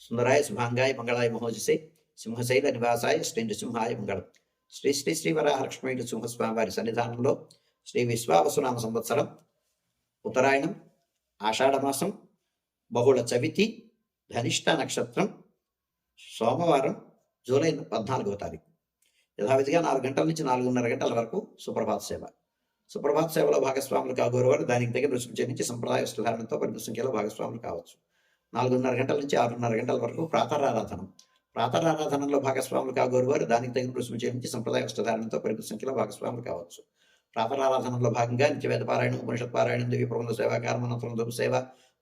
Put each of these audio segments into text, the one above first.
సుందరాయ శుభాంగాయ మంగళాయ మహోజసే సింహశైల నివాసాయ శ్రీ నృసింహాయ మంగళం శ్రీ శ్రీ శ్రీ వరాహలక్ష్మీ నృసింహస్వామి వారి సన్నిధానంలో శ్రీ విశ్వావసునామ సంవత్సరం ఉత్తరాయణం ఆషాఢమాసం బహుళ చవితి ధనిష్ట నక్షత్రం సోమవారం జూలై పద్నాలుగవ తారీఖు యథావిధిగా నాలుగు గంటల నుంచి నాలుగున్నర గంటల వరకు సుప్రభాత సేవ సుప్రభాత సేవలో భాగస్వాములు కాగోరువారు దానికి తగిన రుసుము చెల్లించి సంప్రదాయ వస్త్రధారణతో పరిమిత సంఖ్యలో భాగస్వాములు కావచ్చు నాలుగున్నర గంటల నుంచి ఆరున్నర గంటల వరకు ప్రాతరారాధనం. ప్రాతరారాధనలో భాగస్వాములు కాగోరువారు దానికి తగిన రుసుము చెల్లించి సంప్రదాయ వస్త్రధారణతో పరిమిత సంఖ్యలో భాగస్వాములు కావచ్చు. ప్రాతరారాధనలో భాగంగా నిత్యవేద పారాయణం ఉపనిషత్ పారాయణం దివ్య ప్రబంధ సేవ కార్మనంతరం ధూప సేవ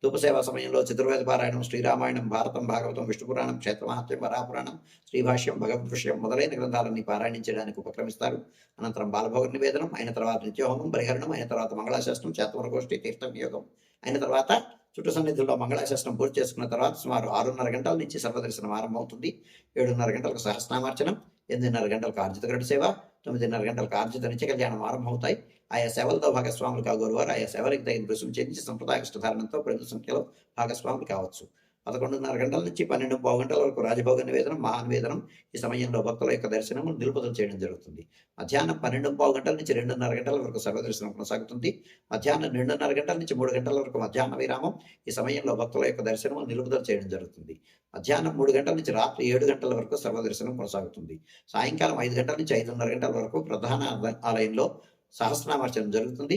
ధూప సేవ సమయంలో చతుర్వేద పారాయణం శ్రీరామాయణం భారతం భాగవతం విష్ణు పురాణం క్షేత్రమహత్యం వరాపురాణం శ్రీభాష్యం భగవద్ విషయం మొదలైన గ్రంథాలన్నీ పారాయణించడానికి ఉపక్రమిస్తారు. అనంతరం బాలభోగ నివేదనం అయిన తర్వాత నిత్యహోమం పరిహరణం అయిన తర్వాత మంగళాశాస్త్రం చేతవరగోష్ఠి తీర్థం యోగం అయిన తర్వాత చుట్టు సన్నిధిలో మంగళాశాస్త్రం పూర్తి చేసుకున్న తర్వాత సుమారు ఆరున్నర గంటల నుంచి సర్వదర్శనం ఆరంభమవుతుంది. ఏడున్నర గంటలకు సహస్నామార్చనం ఎనిమిదిన్నర గంటలకు ఆర్జిత సేవ తొమ్మిదిన్నర గంటలకు ఆర్జిత నిత్య కళ్యాణం ఆరంభమవుతాయి. ఆయా సేవలతో భాగస్వాములు కాగోరువారు. ఆయా సేవలకు తగిన రుసుము చెల్లించి సంప్రదాయ సంఖ్యలో భాగస్వాములు కావచ్చు. పదకొండున్నర గంటల నుంచి పన్నెండు పావు గంటల వరకు రాజభోగ నివేదనం మహానివేదనం ఈ సమయంలో భక్తుల యొక్క దర్శనము నిలుపుదల చేయడం జరుగుతుంది. మధ్యాహ్నం పన్నెండు పావు గంటల నుంచి రెండున్నర గంటల వరకు సర్వదర్శనం కొనసాగుతుంది. మధ్యాహ్నం రెండున్నర గంటల నుంచి మూడు గంటల వరకు మధ్యాహ్న విరామం ఈ సమయంలో భక్తుల యొక్క దర్శనము నిలుపుదల చేయడం జరుగుతుంది. మధ్యాహ్నం మూడు గంటల నుంచి రాత్రి ఏడు గంటల వరకు సర్వదర్శనం కొనసాగుతుంది. సాయంకాలం ఐదు గంటల నుంచి ఐదున్నర గంటల వరకు ప్రధాన ఆలయంలో సహస్రనామార్చన జరుగుతుంది.